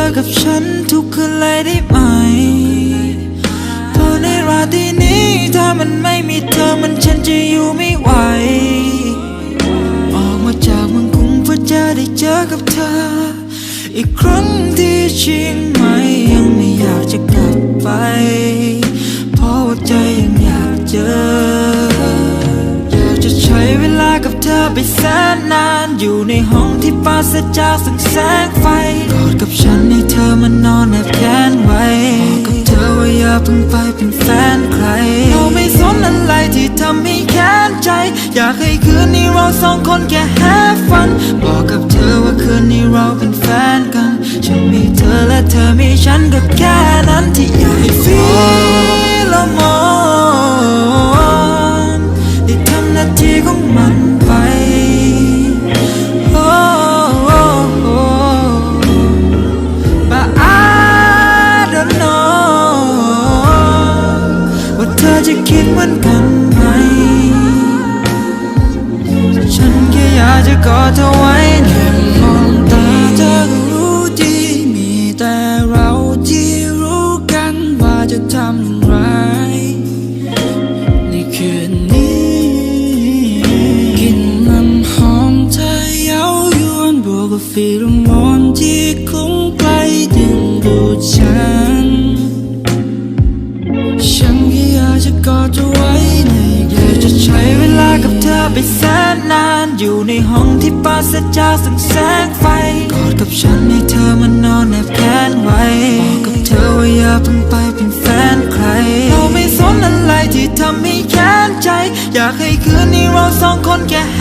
อกับฉันทุกคืนเลยได้ไหมเพราะในราตรีนี้ถ้ามันไม่มีเธอมันฉันจะอยู่ไม่ไหว ออกมาจากเมืองกรุงเพื่อจะได้เจอกับเธอ อีกครั้งที่เชียงใหม่ยังไม่อยากจะกลับไป เพราะว่าใจยังอยากเจออยากจะใช้เวลากับเธอไปแสนนาน อยู่ในห้องที่ปราศจากแสงแสงไฟ ดกับฉันให้เธอมานอนแอบแขนไว้บอกกับเธอว่าอย่าเพิ่งไปเป็นแฟนใครเราไม่สนอะไรที่ทำให้แค้นใจ อยากให้คืนนี้เราสองคนแค่แฮฟันบอกกับเธอว่าคืนนี้เราเป็นแฟนกัน ฉันมีเธอและเธอมีฉันก็แค่นั้นที่ คิดเหมือนกันไหม ฉันแค่อยากจะกอดเธอไว้แนบมองตาเธอก็รู้ดีมีแต่เราที่รู้กันว่าจะทำอย่างไร ในคืนนี้กินน้ำหอมเธอเย้ายวนบวกกับฟีโรโมนที่คลุ้งไกลดึงดูดฉัน ฉัน ไปแสนนานอยู่ในห้องที่ปราศจากแสงแสงไฟกอดกับฉันให้เธอมานอนแนบแขนไว้บอกกับเธอว่าอย่าเพิ่งไปเป็นแฟนใคร เราไม่สนอะไรที่ทำให้แค้นใจ อยากให้คืนนี้เราสองคนแค่แห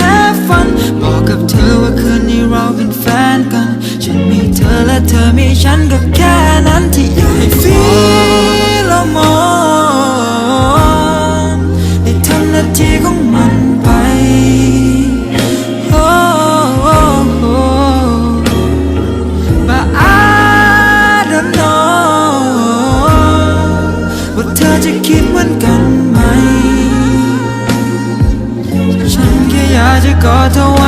God, I